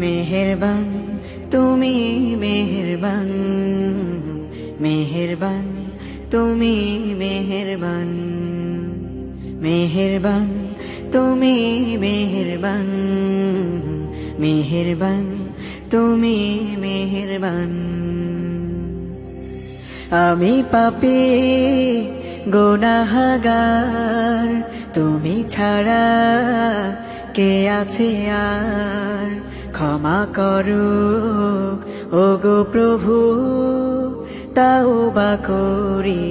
মেহেরবান, তুমি মেহেরবান মেহেরবান, তুমি মেহেরবান মেহেরবান, তুমি মেহেরবান মেহেরবান, তুমি মেহেরবান। আমি পাপি গোনাহাগার, তুমি ছাড়া কে আছে আর? ক্ষমা করো ও গো প্রভু, তাও বা করি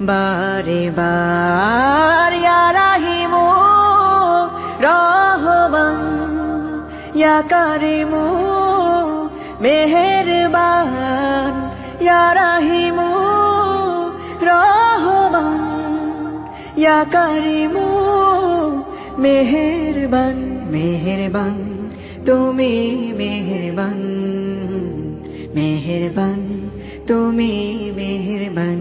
বারে বার। রাহিমু রহমান ইয়া কারিমু মেহেরবান। ইয়া রাহিমু রহমান ইয়া কারিমু মেহেরবান। তুমি মেহেরবান মেহেরবান তুমি মেহেরবান।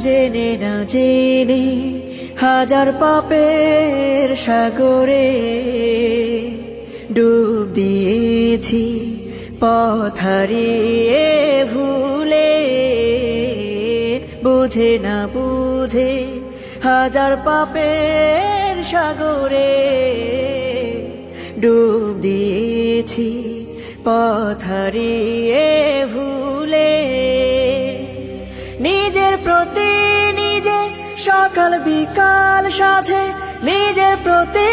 জেনে না জেনে হাজার পাপের সাগরে ডুব দিয়েছি পথারিয়ে ভুলে, বুঝে না বুঝে হাজার পাপের সাগরে ডুব দিয়েছি পথারিয়ে ভুলে। নিজের প্রতি নিজে সকাল বিকাল সাধে নিজের প্রতি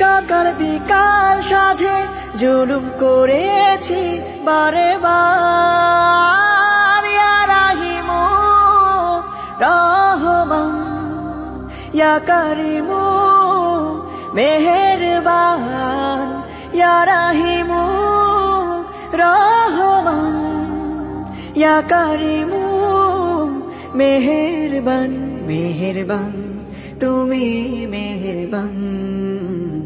সকাল বিকাল সাধে জুলুম করেছি বারে বার। রাহিমু, রহমান, ইয়া কারিমু, মেহেরবান। ইয়া রাহিমু, রহমান, ইয়া কারিমু, মেহেরবান। মেহেরবান, তুমি মেহেরবান।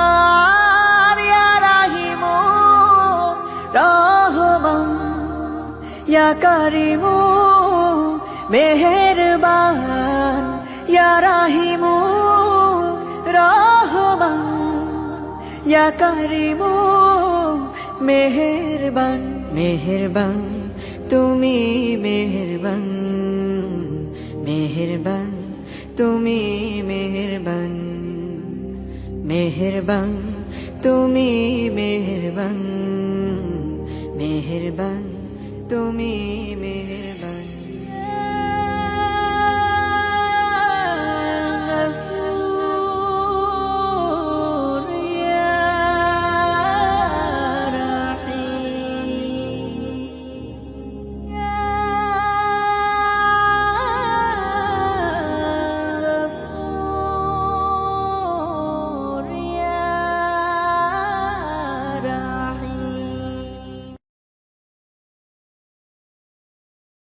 কারিমু, মেহেরবান, ইয়া রাহিমু, রহমান, ইয়া কারিমু, মেহেরবান মেহেরবান, তুমি মেহেরবান মেহেরবান, তুমি মেহেরবান মেহেরবান, তুমি মেহেরবান মেহেরবান। তুমি মেহেরবান।